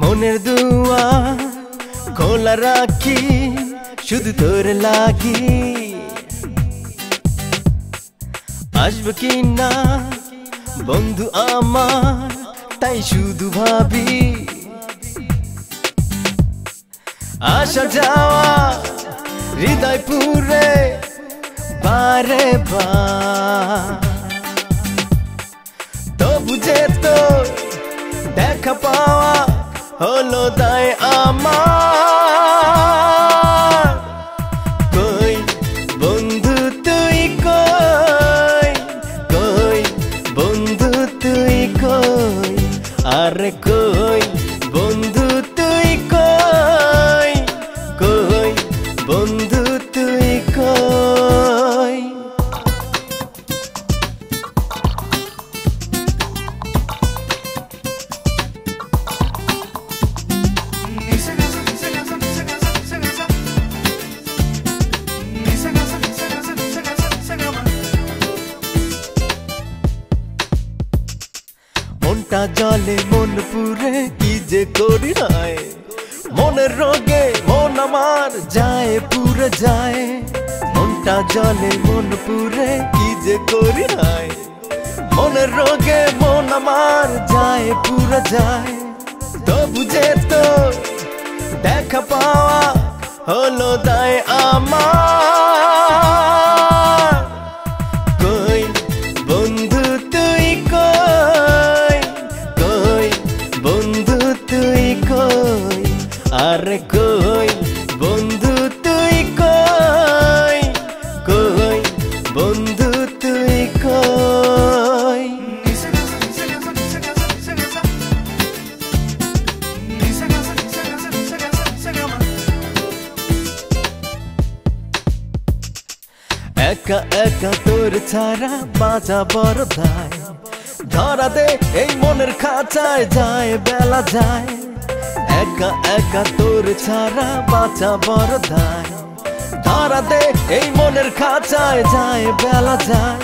মনের দুয়া খোলা রাখি, শুধু তোর লাগি। আসবে কি না? বন্ধু আমার, তাই শুধু ভাবি। আসা যাওয়া হৃদয় পুরে বারে। তবু যে তোর দেখা পাওয়া হলো দায় আমার। কই বন্ধু তুই কই? কই বন্ধু তুই কই? আর কই মনটা জলে মন পুরে, কি যে করি নাই? মনের রোগে মন আমার যায় পুরে যায়। মনটা জলে মন পুরে, কি যে করি নাই? মনের রোগে মন আমার যায় পুরে যায়। তবু যে তো দেখা পাওয়া হলো তাই আমার। আরে কই, বন্ধু তুই কই? কই, বন্ধু তুই কই? একা একা তোর ছাড়া বাঁচা বড় ধরা দে এই মনের খাঁচায় যায়, বেলা যায়। একা একা তোর ছাড়া বাঁচা বড় দায়। এই মনের খাঁচায় যায়, বেলা যায়।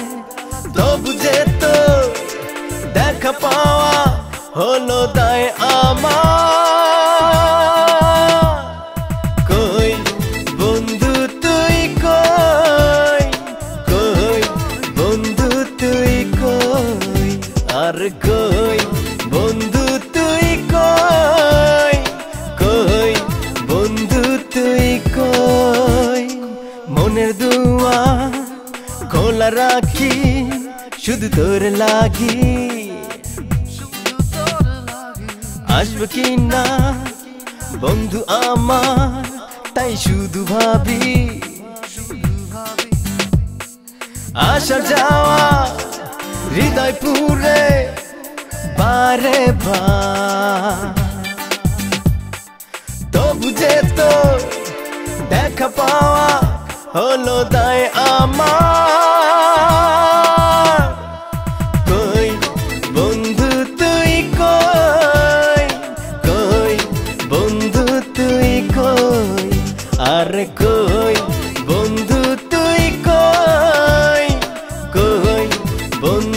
তবু যে তো দেখা পাওয়া হলো তাই আমার। কই বন্ধু তুই কই? বন্ধু তুই কই? আর কই খোলা রাখি, শুধু তোর লাগি। আসবে কি না? বন্ধু আমার, তাই শুধু ভাবি। আসা যাওয়া হৃদয় পুরে বারে। তবু যে তো দেখা পাওয়া হলো তাই আমার। আর কই? বন্ধু তুই কই? কই? বন্ধু